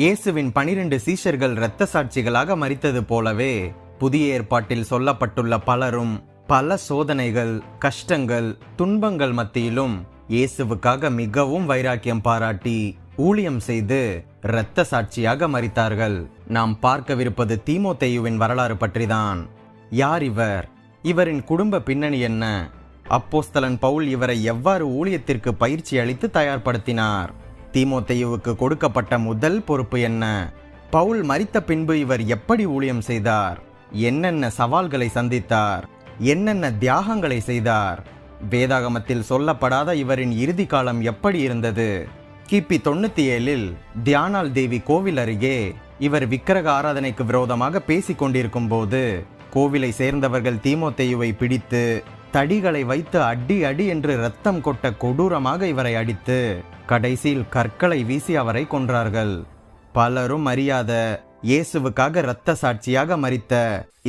இயேசுவின் பனிரெண்டு சீஷர்கள் இரத்த சாட்சிகளாக மறித்தது போலவே புதிய ஏற்பாட்டில் சொல்லப்பட்டுள்ள பலரும் பல சோதனைகள் கஷ்டங்கள் துன்பங்கள் மத்தியிலும் இயேசுவுக்காக மிகவும் வைராக்கியம் பாராட்டி ஊழியம் செய்து இரத்த சாட்சியாக மறித்தார்கள் நாம் பார்க்கவிருப்பது தீமோத்தேயுவின் வரலாறு பற்றிதான். யார் இவர்? இவரின் குடும்ப பின்னணி என்ன? அப்போஸ்தலன் பவுல் இவரை எவ்வாறு ஊழியத்திற்கு பயிற்சி அளித்து தயார்படுத்தினார்? தீமோத்தேயுவுக்கு கொடுக்கப்பட்ட முதல் பொறுப்பு என்ன? பவுல் மறித்த பின்பு இவர் எப்படி ஊழியம் செய்தார்? என்னென்ன சவால்களை சந்தித்தார்? என்னென்ன தியாகங்களை செய்தார்? வேதாகமத்தில் சொல்லப்படாத இவரின் இறுதி காலம் எப்படி இருந்தது? கிபி தொண்ணூத்தி ஏழில் தியானால் தேவி கோவில் அருகே இவர் விக்கிரக ஆராதனைக்கு விரோதமாக பேசிக் கொண்டிருக்கும் போது கோவிலை சேர்ந்தவர்கள் தீமோத்தேயுவை பிடித்து தடிகளை வைத்து அடி அடி என்று ரத்தம் கொட்ட கொடூரமாக இவரை அடித்து கடைசியில் கற்களை வீசி அவரை கொன்றார்கள். பலரும் அறியாத இயேசுவுக்காக இரத்த சாட்சியாக மறித்த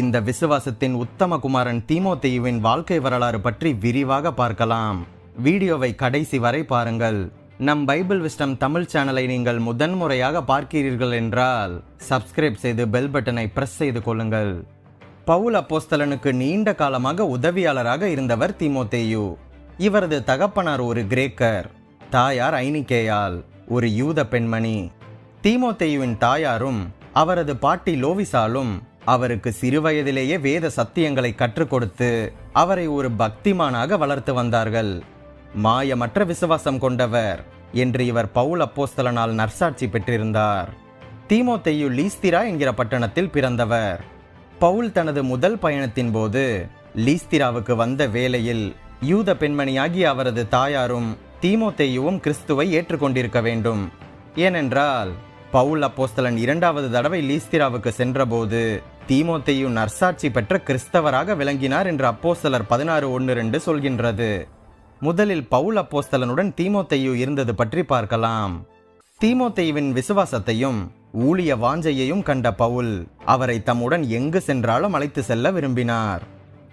இந்த விசுவாசத்தின் உத்தம குமாரன் தீமோத்தேயுவின் வாழ்க்கை வரலாறு பற்றி விரிவாக பார்க்கலாம். வீடியோவை கடைசி வரை பாருங்கள். நம் பைபிள் விஸ்டம் தமிழ் சேனலை நீங்கள் முதன்முறையாக பார்க்கிறீர்கள் என்றால் சப்ஸ்கிரைப் செய்து பெல் பட்டனை பிரஸ் செய்து கொள்ளுங்கள். பவுல் அப்போஸ்தலனுக்கு நீண்ட காலமாக உதவியாளராக இருந்தவர் தீமோத்தேயு. இவரது தகப்பனார் ஒரு கிரேக்கர் தாயார் ஐனிகேயால் ஒரு யூத பெண்மணி. தீமோத்தேயுவின் தாயாரும் அவரது பாட்டி லோவிசாலும் அவருக்கு சிறுவயதிலேயே வேத சத்தியங்களை கற்றுக் கொடுத்து அவரை ஒரு பக்திமானாக வளர்த்து வந்தார்கள். மாயமற்ற விசுவாசம் கொண்டவர் என்று இவர் பவுல் அப்போஸ்தலனால் நற்சாட்சி பெற்றிருந்தார். தீமோத்தேயு லீஸ்திரா என்கிற பட்டணத்தில் பிறந்தவர். பவுல் தனது முதல் பயணத்தின் போது லீஸ்திராவுக்கு வந்த வேளையில் யூத பெண்மணியாகிய அவரது தாயாரும் தீமோத்தேயுவும் கிறிஸ்துவை ஏற்றுக்கொண்டிருக்க வேண்டும். ஏனென்றால் பவுல் அப்போஸ்தலன் இரண்டாவது தடவை லீஸ்திராவுக்கு சென்றபோது தீமோத்தேயு நர்சாட்சி பெற்ற கிறிஸ்தவராக விளங்கினார் என்று அப்போஸ்தலர் பதினாறு ஒன்று ரெண்டு சொல்கின்றது. முதலில் பவுல் அப்போஸ்தலனுடன் தீமோத்தேயு இருந்தது பற்றி பார்க்கலாம். தீமோத்தேயுவின் விசுவாசத்தையும் ஊழிய வாஞ்சையையும் கண்ட பவுல் அவரை தம்முடன் எங்கு சென்றாலும் அழைத்து செல்ல விரும்பினார்.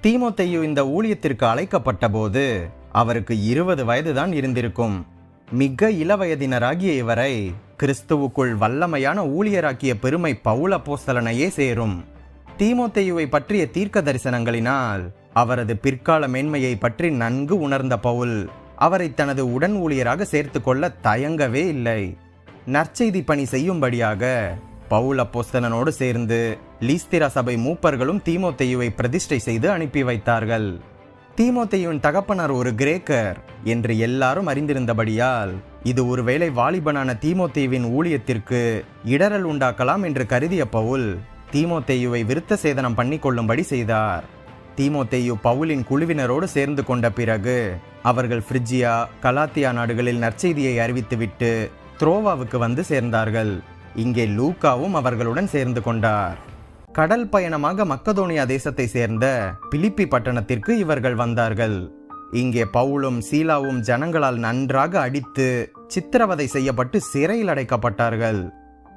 தீமோத்தையு இந்த ஊழியத்திற்கு அழைக்கப்பட்ட போது அவருக்கு இருபது வயதுதான் இருந்திருக்கும். மிக இளவயதினராகிய இவரை கிறிஸ்துவுக்குள் வல்லமையான ஊழியராக்கிய பெருமை பவுல போஸ்தலனையே சேரும். தீமோத்தையுவை பற்றிய தீர்க்க தரிசனங்களினால் அவரது பிற்கால மேன்மையை பற்றி நன்கு உணர்ந்த பவுல் அவரை தனது உடன் ஊழியராக சேர்த்து கொள்ள தயங்கவே இல்லை. நற்செய்தி பணி செய்யும்படியாக பவுல் அப்போஸ்தலனோடு சேர்ந்து லீஸ்திரா சபை மூப்பர்களும் தீமோத்தேயுவை பிரதிஷ்டை செய்து அனுப்பி வைத்தார்கள். தீமோத்தேயுவின் தகப்பனார் ஒரு கிரேக்கர் என்று எல்லாரும் அறிந்திருந்தபடியால் இது ஒருவேளை வாலிபனான தீமோத்தேயுவின் ஊழியத்திற்கு இடரல் உண்டாக்கலாம் என்று கருதிய பவுல் தீமோத்தேயுவை விருத்த சேதனம் பண்ணி கொள்ளும்படி செய்தார். தீமோத்தேயு பவுலின் குழுவினரோடு சேர்ந்து கொண்ட பிறகு அவர்கள் ஃப்ரிஜியா கலாத்தியா நாடுகளில் நற்செய்தியை அறிவித்துவிட்டு த்ரோவாவுக்கு வந்து சேர்ந்தார்கள். இங்கே லூக்காவும் அவர்களுடன் சேர்ந்து கொண்டார். கடல் பயணமாக மக்கதோனியா தேசத்தை சேர்ந்த பிலிப்பி பட்டணத்திற்கு இவர்கள் வந்தார்கள். இங்கே பவுலும் சீலாவும் ஜனங்களால் நன்றாக அடித்து சித்திரவதை செய்யப்பட்டு சிறையில் அடைக்கப்பட்டார்கள்.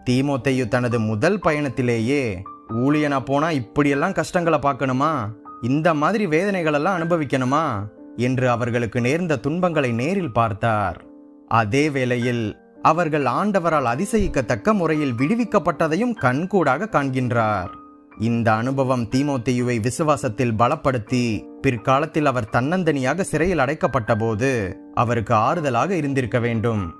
தீமோத்தையு தனது முதல் பயணத்திலேயே ஊழியனா போனா இப்படியெல்லாம் கஷ்டங்களை பார்க்கணுமா? இந்த மாதிரி வேதனைகளெல்லாம் அனுபவிக்கணுமா? என்று அவர்களுக்கு நேர்ந்த துன்பங்களை நேரில் பார்த்தார். அதே வேளையில் அவர்கள் ஆண்டவரால் அதிசயிக்கத்தக்க முறையில் விடுவிக்கப்பட்டதையும் கண்கூடாக காண்கின்றார். இந்த அனுபவம் தீமோத்தேயுவை விசுவாசத்தில் பலப்படுத்தி பிற்காலத்தில் அவர் தன்னந்தனியாக சிறையில் அடைக்கப்பட்ட போது அவருக்கு ஆறுதலாக இருந்திருக்க வேண்டும்.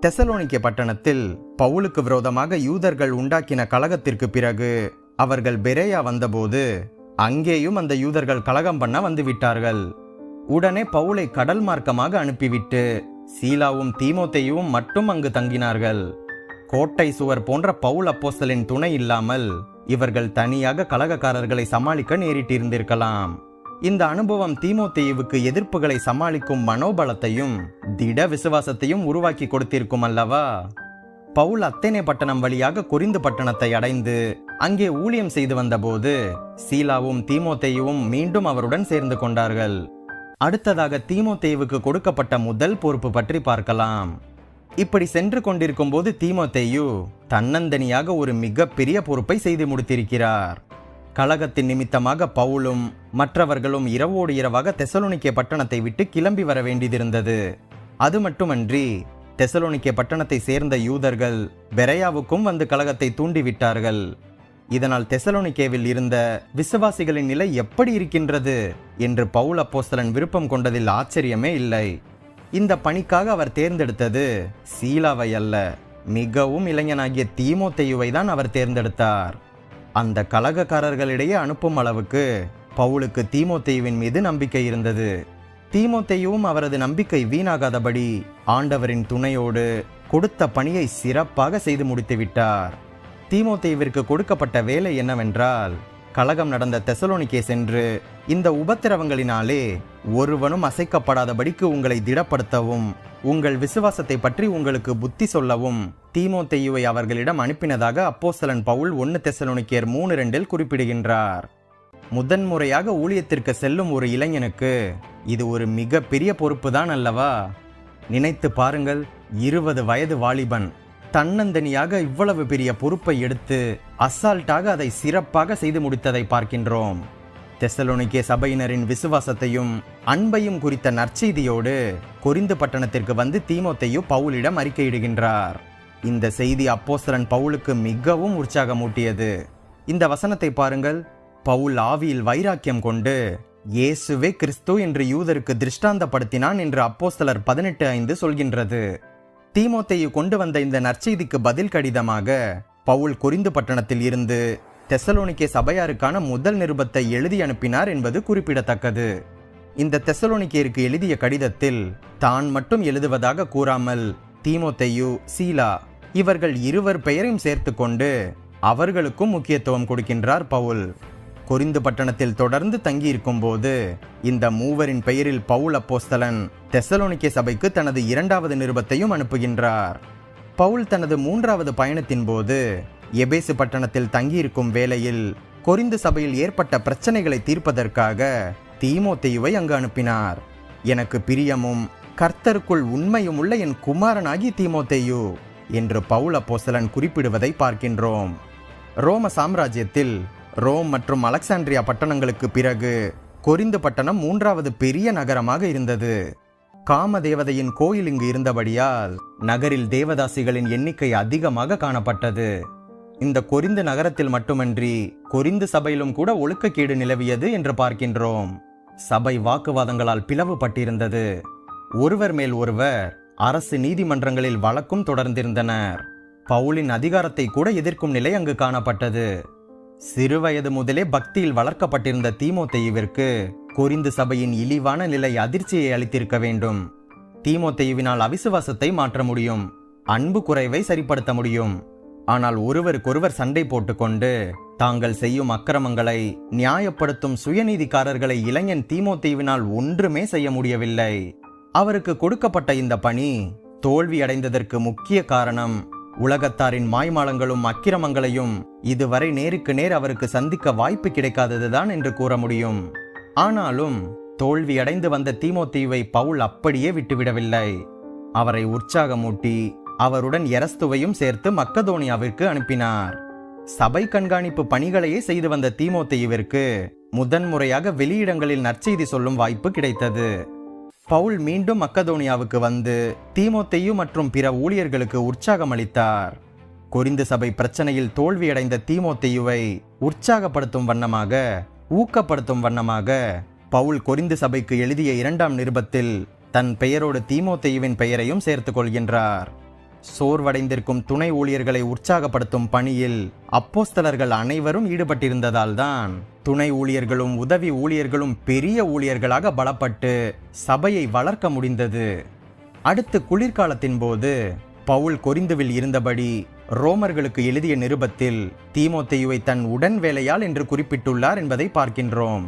தெசலோனிக்க பட்டணத்தில் பவுலுக்கு விரோதமாக யூதர்கள் உண்டாக்கின கழகத்திற்கு பிறகு அவர்கள் பெரேயா வந்தபோது அங்கேயும் அந்த யூதர்கள் கலகம் பண்ண வந்துவிட்டார்கள். உடனே பவுலை கடல் மார்க்கமாக அனுப்பிவிட்டு சீலாவும் தீமோத்தையும் மட்டும் அங்கு தங்கினார்கள். கோட்டை சுவர் போன்ற பவுல் அப்போஸ்தலின் துணை இல்லாமல் இவர்கள் தனியாக கலகக்காரர்களை சமாளிக்க நேரிட்டிருந்திருக்கலாம். இந்த அனுபவம் தீமோத்தேயுவுக்கு எதிர்ப்புகளை சமாளிக்கும் மனோபலத்தையும் திட விசுவாசத்தையும் உருவாக்கி கொடுத்திருக்கும் அல்லவா? பவுல் அத்தேனே பட்டணம் வழியாக குறிந்து பட்டணத்தை அடைந்து அங்கே ஊழியம் செய்து வந்தபோது சீலாவும் தீமோத்தேயுவும் மீண்டும் அவருடன் சேர்ந்து கொண்டார்கள். அடுத்ததாக தீமோத்தேயுவுக்கு கொடுக்கப்பட்ட முதல் பொறுப்பு பற்றி பார்க்கலாம். இப்படி சென்று கொண்டிருக்கும் போது தீமோத்தேயு தன்னந்தனியாக ஒரு மிகப்பெரிய பொறுப்பை செய்து முடித்திருக்கிறார். கழகத்தின் நிமித்தமாக பவுலும் மற்றவர்களும் இரவோடு இரவாக தெசலோனிக்கே பட்டணத்தை விட்டு கிளம்பி வர வேண்டியதிருந்தது அது மட்டுமன்றி தெசலோனிக்கே பட்டணத்தை சேர்ந்த யூதர்கள் பெரையாவுக்கும் வந்து கழகத்தை தூண்டிவிட்டார்கள். இதனால் தெசலோனிக்கேவில் இருந்த விசுவாசிகளின் நிலை எப்படி இருக்கின்றது என்று பவுல் அப்போஸ்தலன் விருப்பம் கொண்டதில் ஆச்சரியமே இல்லை. இந்த பணிக்காக அவர் தேர்ந்தெடுத்தது சீலாவை அல்ல மிகவும் இளைஞனாகிய தீமோத்தேயுவை தான் அவர் தேர்ந்தெடுத்தார். அந்த கலகக்காரர்களிடையே அனுப்பும் அளவுக்கு பவுலுக்கு தீமோத்தேயுவின் மீது நம்பிக்கை இருந்தது. தீமோத்தேயுவும் அவரது நம்பிக்கை வீணாகாதபடி ஆண்டவரின் துணையோடு கொடுத்த பணியை சிறப்பாக செய்து முடித்துவிட்டார். விட்டார் கொடுக்கப்பட்ட வேலை என்னவென்றால் கலகம் நடந்த தெசலோனிக்கே சென்று இந்த உபத்திரவங்களினாலே ஒருவனும் அசைக்கப்படாதபடிக்கு உங்களை திடப்படுத்தவும் உங்கள் விசுவாசத்தை பற்றி உங்களுக்கு புத்தி சொல்லவும் தீமோத்தேயுவை அவர்களிடம் அனுப்பினதாக அப்போசலன் பவுல் ஒன்னு தெசலோனிக்கேர் மூணு ரெண்டில் குறிப்பிடுகின்றார். முதன்முறையாக ஊழியத்திற்கு செல்லும் ஒரு இளைஞனுக்கு இது ஒரு மிக பெரிய பொறுப்பு தான் அல்லவா? நினைத்து பாருங்கள் இருபது வயது வாலிபன். தன்னந்தனியாக இவ்வளவு பெரிய பொறுப்பை எடுத்து அசால்ட்டாக அதை சிறப்பாக செய்து முடித்ததை பார்க்கின்றோம். தெசலோனிக்கே சபையினரின் விசுவாசத்தையும் அன்பையும் குறித்த நற்செய்தியோடு கொரிந்து பட்டணத்திற்கு வந்து தீமோத்தையு பவுலிடம் அறிக்கையிடுகின்றார். இந்த செய்தி அப்போஸ்தலன் பவுலுக்கு மிகவும் உற்சாகமூட்டியது. இந்த வசனத்தை பாருங்கள். பவுல் ஆவியில் வைராக்கியம் கொண்டு இயேசுவே கிறிஸ்து என்று யூதருக்கு திருஷ்டாந்தப்படுத்தினான் என்று அப்போஸ்தலர் பதினெட்டு ஐந்து சொல்கின்றது. தீமோத்தையு கொண்டு வந்த இந்த நற்செய்திக்கு பதில் கடிதமாக பவுல் குறிந்து பட்டணத்தில் இருந்து தெசலோனிக்கே சபையாருக்கான முதல் நிருபத்தை எழுதி அனுப்பினார் என்பது குறிப்பிடத்தக்கது. இந்த தெசலோனிக்கேருக்கு எழுதிய கடிதத்தில் தான் மட்டும் எழுதுவதாக கூறாமல் தீமோத்தேயு சீலா இவர்கள் இருவர் பெயரையும் சேர்த்துக்கொண்டு அவர்களுக்கும் முக்கியத்துவம் கொடுக்கின்றார் பவுல். கொரிந்து பட்டணத்தில் தொடர்ந்து தங்கியிருக்கும் போது இந்த மூவரின் பெயரில் பவுல் அப்போஸ்தலன் தெசலோனிக்கே சபைக்கு தனது இரண்டாவது நிருபத்தையும் அனுப்புகின்றார். பவுல் தனது மூன்றாவது பயணத்தின் போது எபேசு பட்டணத்தில் தங்கியிருக்கும் வேளையில் கொரிந்து சபையில் ஏற்பட்ட பிரச்சனைகளை தீர்ப்பதற்காக தீமோத்தேயுவை அங்கு அனுப்பினார். எனக்கு பிரியமும் கர்த்தருக்குள் உண்மையும் உள்ள என் குமாரனாகி தீமோத்தேயு என்று பவுல் அப்போசலன் குறிப்பிடுவதை பார்க்கின்றோம். ரோம சாம்ராஜ்யத்தில் ரோம் மற்றும் அலெக்சாண்ட்ரியா பட்டணங்களுக்கு பிறகு கொரிந்து பட்டணம் மூன்றாவது பெரிய நகரமாக இருந்தது. காமதேவதையின் கோயில் இங்கு இருந்தபடியால் நகரில் தேவதாசிகளின் எண்ணிக்கை அதிகமாக காணப்பட்டது. இந்த கொரிந்து நகரத்தில் மட்டுமன்றி கொரிந்து சபையிலும் கூட ஒழுக்கக்கேடு நிலவியது என்று பார்க்கின்றோம். சபை வாக்குவாதங்களால் பிளவுபட்டிருந்தது. ஒருவர் மேல் ஒருவர் அரசு நீதிமன்றங்களில் வழக்கும் தொடர்ந்திருந்தனர். பவுலின் அதிகாரத்தை கூட எதிர்க்கும் நிலை அங்கு காணப்பட்டது. சிறுவயது முதலே பக்தியில் வளர்க்கப்பட்டிருந்த தீமோத்தேயுவிற்கு கொரிந்து சபையின் இழிவான நிலை அதிர்ச்சியை அளித்திருக்க வேண்டும். தீமோத்தேயுவினால் அவிசுவாசத்தை மாற்ற முடியும் அன்பு குறைவை சரிப்படுத்த முடியும். ஆனால் ஒருவருக்கொருவர் சண்டை போட்டுக்கொண்டு தாங்கள் செய்யும் அக்கிரமங்களை நியாயப்படுத்தும் சுயநீதிக்காரர்களை இளைஞன் தீமோத்தேயுவினால் ஒன்றுமே செய்ய முடியவில்லை. அவருக்கு கொடுக்கப்பட்ட இந்த பணி தோல்வியடைந்ததற்கு முக்கிய காரணம் உலகத்தாரின் மாய்மாலங்களும் அக்கிரமங்களையும் இதுவரை நேருக்கு நேர் அவருக்கு சந்திக்க வாய்ப்பு கிடைக்காததுதான் என்று கூற முடியும். ஆனாலும் தோல்வி அடைந்து வந்த தீமோத்தீவை பவுல் அப்படியே விட்டுவிடவில்லை. அவரை உற்சாகமூட்டி அவருடன் எரஸ்துவையும் சேர்த்து மக்கதோனியாவிற்கு அனுப்பினார். சபை கண்காணிப்பு பணிகளையே செய்து வந்த தீமோத்தேயுவிற்கு முதன்முறையாக வெளியிடங்களில் நற்செய்தி சொல்லும் வாய்ப்பு கிடைத்தது. பவுல் மீண்டும் மக்கதோனியாவுக்கு வந்து தீமோத்தையும் மற்றும் பிற ஊழியர்களுக்கு உற்சாகம் அளித்தார். கொரிந்து சபை பிரச்சனையில் தோல்வியடைந்த தீமோத்தையுவை உற்சாகப்படுத்தும் வண்ணமாக ஊக்கப்படுத்தும் வண்ணமாக பவுல் கொரிந்து சபைக்கு எழுதிய இரண்டாம் நிருபத்தில் தன் பெயரோடு தீமோத்தையுவின் பெயரையும் சேர்த்துக் கொள்கின்றார். சோர்வடைந்திருக்கும் துணை ஊழியர்களை உற்சாகப்படுத்தும் பணியில் அப்போஸ்தலர்கள் அனைவரும் ஈடுபட்டிருந்ததால்தான் துணை ஊழியர்களும் உதவி ஊழியர்களும் பெரிய ஊழியர்களாக பலப்பட்டு சபையை வளர்க்க முடிந்தது. அடுத்து குளிர்காலத்தின் போது பவுல் கொரிந்துவில் இருந்தபடி ரோமர்களுக்கு எழுதிய நிருபத்தில் தீமோத்தையுவை தன் உடன் வேலையால் என்று குறிப்பிட்டுள்ளார் என்பதை பார்க்கின்றோம்.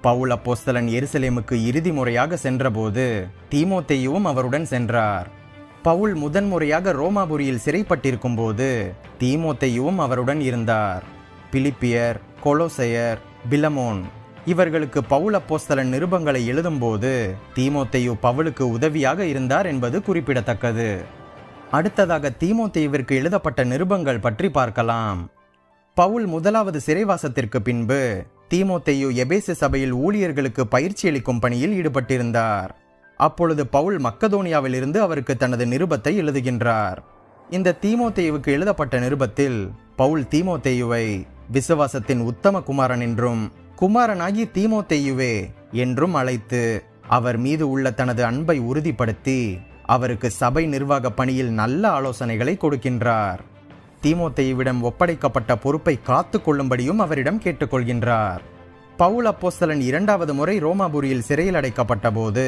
பவுல் அப்போஸ்தலன் எருசலேமுக்கு இறுதி முறையாக சென்றபோது தீமோத்தையுவும் அவருடன் சென்றார். பவுல் முதன்முறையாக ரோமாபுரியில் சிறைப்பட்டிருக்கும் போது தீமோத்தையும் அவருடன் இருந்தார். பிலிப்பியர் கொலோசையர் பிலமோன் இவர்களுக்கு பவுல் அப்போஸ்தலன் நிருபங்களை எழுதும்போது தீமோத்தையு பவுலுக்கு உதவியாக இருந்தார் என்பது குறிப்பிடத்தக்கது. அடுத்ததாக தீமோத்தேயுவிற்கு எழுதப்பட்ட நிருபங்கள் பற்றி பார்க்கலாம். பவுல் முதலாவது சிறைவாசத்திற்கு பின்பு தீமோத்தேயு எபேசு சபையில் ஊழியர்களுக்கு பயிற்சி அளிக்கும் பணியில் ஈடுபட்டிருந்தார். அப்பொழுது பவுல் மக்கதோனியாவில் இருந்து அவருக்கு தனது நிருபத்தை எழுதுகின்றார். இந்த தீமோத்தேயுவுக்கு எழுதப்பட்ட நிருபத்தில் பவுல் தீமோத்தேயுவை விசுவாசத்தின் உத்தம குமாரன் என்றும் குமாரனாகி தீமோத்தேயுவே என்றும் அழைத்து அவர் மீது உள்ள தனது அன்பை உறுதிப்படுத்தி அவருக்கு சபை நிர்வாக பணியில் நல்ல ஆலோசனைகளை கொடுக்கின்றார். தீமோத்தேயுவிடம் ஒப்படைக்கப்பட்ட பொறுப்பை காத்து கொள்ளும்படியும் அவரிடம் கேட்டுக்கொள்கின்றார். பவுல் அப்போஸ்தலன் இரண்டாவது முறை ரோமாபுரியில் சிறையில் அடைக்கப்பட்ட போது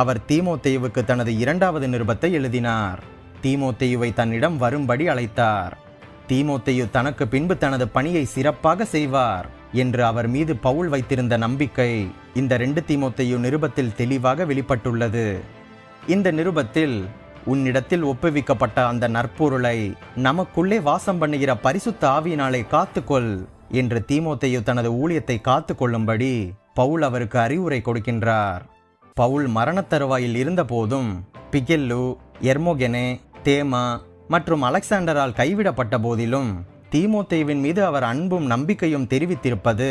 அவர் தீமோத்தேயுவுக்கு தனது இரண்டாவது நிருபத்தை எழுதினார். தீமோத்தேயுவை தன்னிடம் வரும்படி அழைத்தார். தீமோத்தேயு தனக்கு பின்பு தனது பணியை சிறப்பாக செய்வார் என்று அவர் மீது பவுல் வைத்திருந்த நம்பிக்கை இந்த ரெண்டு தீமோத்தேயு நிருபத்தில் தெளிவாக வெளிப்பட்டுள்ளது. இந்த நிருபத்தில் உன்னிடத்தில் ஒப்புவிக்கப்பட்ட அந்த நற்பொருளை நமக்குள்ளே வாசம் பண்ணுகிற பரிசுத்த ஆவியினாலே காத்துக்கொள் என்று தீமோத்தேயு தனது ஊழியத்தை காத்து கொள்ளும்படி பவுல் அவருக்கு அறிவுரை கொடுக்கின்றார். பவுல் மரணத் தருவாயில் இருந்தபோதும் பிகெல்லு எர்மோகெனே தேமா மற்றும் அலெக்சாண்டரால் கைவிடப்பட்ட போதிலும் தீமோத்தேயுவின் மீது அவர் அன்பும் நம்பிக்கையும் தெரிவித்திருப்பது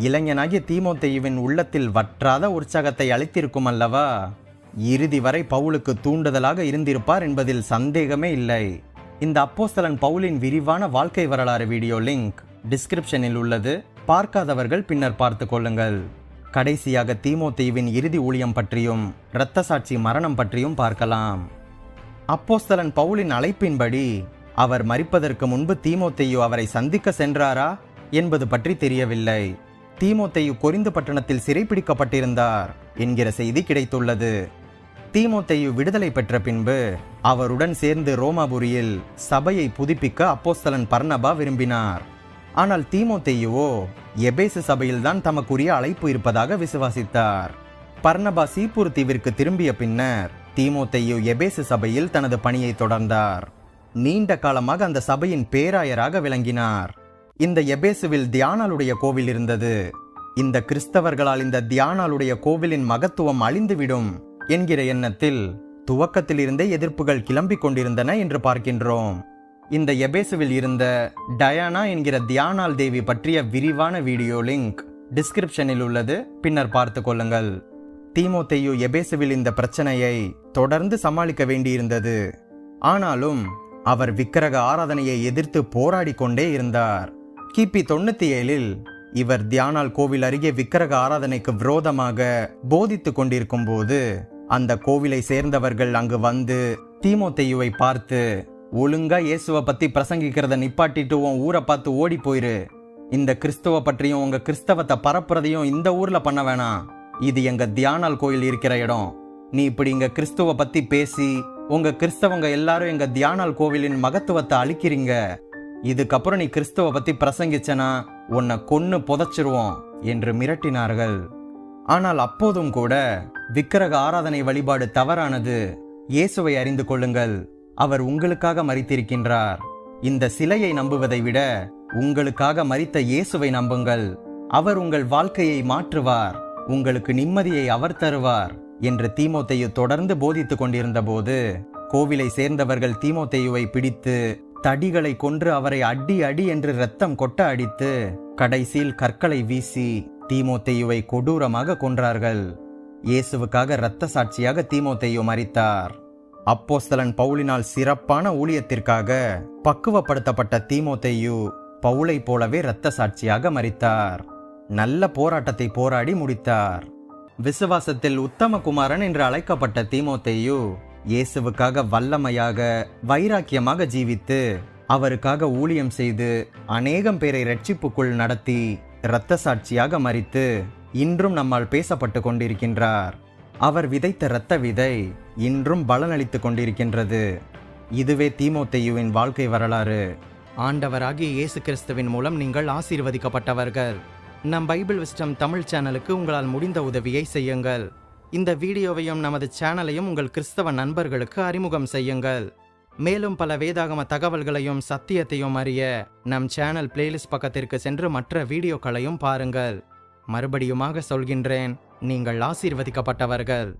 இளைஞனாகிய தீமோத்தேயுவின் உள்ளத்தில் வற்றாத உற்சாகத்தை அளித்திருக்கும் அல்லவா இறுதி வரை பவுலுக்கு தூண்டுதலாக இருந்திருப்பார் என்பதில் சந்தேகமே இல்லை. இந்த அப்போஸ்தலன் பவுலின் விரிவான வாழ்க்கை வரலாறு வீடியோ லிங்க் டிஸ்கிரிப்ஷனில் உள்ளது. பார்க்காதவர்கள் பின்னர் பார்த்து கொள்ளுங்கள். கடைசியாக தீமோத்தேயுவின் இறுதி ஊழியம் பற்றியும் இரத்த சாட்சி மரணம் பற்றியும் பார்க்கலாம். அப்போஸ்தலன் பவுலின் அழைப்பின்படி அவர் மறிப்பதற்கு முன்பு தீமோத்தேயு அவரை சந்திக்க சென்றாரா என்பது பற்றி தெரியவில்லை. தீமோத்தேயு கொரிந்து பட்டணத்தில் சிறைப்பிடிக்கப்பட்டிருந்தார் என்கிற செய்தி கிடைத்துள்ளது. தீமோத்தேயு விடுதலை பெற்ற பின்பு அவருடன் சேர்ந்து ரோமாபுரியில் சபையை புதுப்பிக்க அப்போஸ்தலன் பர்ணபா விரும்பினார். ஆனால் தீமோத்தேயுவோ எபேசு சபையில்தான் தமக்குரிய அழைப்பு இருப்பதாக விசுவாசித்தார். பர்ணபா சீப்பூர் தீவிற்கு திரும்பிய பின்னர் தீமோத்தையு எபேசு சபையில் தனது பணியை தொடர்ந்தார். நீண்ட காலமாக அந்த சபையின் பேராயராக விளங்கினார். இந்த எபேசுவில் தியானாளுடைய கோவில் இருந்தது. இந்த கிறிஸ்தவர்களால் இந்த தியானாளுடைய கோவிலின் மகத்துவம் அழிந்துவிடும் என்கிற எண்ணத்தில் துவக்கத்திலிருந்தே எதிர்ப்புகள் கிளம்பிக் கொண்டிருந்தன என்று பார்க்கின்றோம். இந்த எபேசுவில் இருந்த டயானா என்கிற தியானாள் தேவி பற்றிய விரிவான வீடியோ லிங்க் டிஸ்கிரிப்ஷனில் உள்ளது. பின்னர் பார்த்து கொள்ளுங்கள். தீமோத்தையு எபேசுவில் இந்த பிரச்சனையை தொடர்ந்து சமாளிக்க வேண்டியிருந்தது. ஆனாலும் அவர் விக்கிரக ஆராதனையை எதிர்த்து போராடி கொண்டே இருந்தார். கிபி தொண்ணூத்தி ஏழில் இவர் தியானால் கோவில் அருகே விக்கிரக ஆராதனைக்கு விரோதமாக போதித்து கொண்டிருக்கும் போது அந்த கோவிலை சேர்ந்தவர்கள் அங்கு வந்து தீமோத்தையுவை பார்த்து ஒழுங்கா இயேசுவை பத்தி பிரசங்கிக்கிறத நிப்பாட்டிட்டு உன் ஊரை பார்த்து ஓடி போயிரு. இந்த கிறிஸ்துவ பற்றியும் உங்க கிறிஸ்தவத்தை பரப்புறதையும் இந்த ஊர்ல பண்ண வேணாம். இது எங்க தியானால் கோயில் இருக்கிற இடம். நீ இப்படி இங்க கிறிஸ்துவ பத்தி பேசி உங்க கிறிஸ்தவங்க எல்லாரும் எங்க தியானால் கோவிலின் மகத்துவத்தை அழிக்கிறீங்க. இதுக்கப்புறம் நீ கிறிஸ்துவ பத்தி பிரசங்கிச்சனா உன்னை கொன்னு புதைச்சிருவோம் என்று மிரட்டினார்கள். ஆனால் அப்போதும் கூட விக்கிரக ஆராதனை வழிபாடு தவறானது. இயேசுவை அறிந்து கொள்ளுங்கள். அவர் உங்களுக்காக மறித்திருக்கின்றார் இந்த சிலையை நம்புவதை விட உங்களுக்காக மறித்த இயேசுவை நம்புங்கள். அவர் உங்கள் வாழ்க்கையை மாற்றுவார். உங்களுக்கு நிம்மதியை அவர் தருவார் என்று தீமோத்தையு தொடர்ந்து போதித்துக் கொண்டிருந்த போது கோவிலை சேர்ந்தவர்கள் தீமோத்தையுவை பிடித்து தடிகளை கொன்று அவரை அடி அடி என்று ரத்தம் கொட்ட அடித்து கடைசியில் கற்களை வீசி தீமோத்தையுவை கொடூரமாக கொன்றார்கள். இயேசுவுக்காக இரத்த சாட்சியாக தீமோத்தையு மறித்தார் அப்போஸ்தலன் பவுலினால் சிறப்பான ஊழியத்திற்காக பக்குவப்படுத்தப்பட்ட தீமோத்தேயு பவுலை போலவே இரத்த சாட்சியாக மறித்தார் நல்ல போராட்டத்தை போராடி முடித்தார். விசுவாசத்தில் உத்தம குமாரன் என்று அழைக்கப்பட்ட தீமோத்தேயு இயேசுவுக்காக வல்லமையாக வைராக்கியமாக ஜீவித்து அவருக்காக ஊழியம் செய்து அநேகம் பேரை ரட்சிப்புக்குள் நடத்தி இரத்த சாட்சியாக மறித்து இன்றும் நம்மால் பேசப்பட்டு கொண்டிருக்கின்றார். அவர் விதைத்த இரத்த விதை இன்றும் பலனளித்து கொண்டிருக்கின்றது. இதுவே தீமோத்தையுவின் வாழ்க்கை வரலாறு. ஆண்டவராகிய இயேசு கிறிஸ்துவின் மூலம் நீங்கள் ஆசீர்வதிக்கப்பட்டவர்கள். நம் பைபிள் விஸ்டம் தமிழ் சேனலுக்கு உங்களால் முடிந்த உதவியை செய்யுங்கள். இந்த வீடியோவையும் நமது சேனலையும் உங்கள் கிறிஸ்தவ நண்பர்களுக்கு அறிமுகம் செய்யுங்கள். மேலும் பல வேதாகம தகவல்களையும் சத்தியத்தையும் அறிய நம் சேனல் பிளேலிஸ்ட் பக்கத்திற்கு சென்று மற்ற வீடியோக்களையும் பாருங்கள். மறுபடியுமாக சொல்கின்றேன் நீங்கள் ஆசீர்வதிக்கப்பட்டவர்கள்.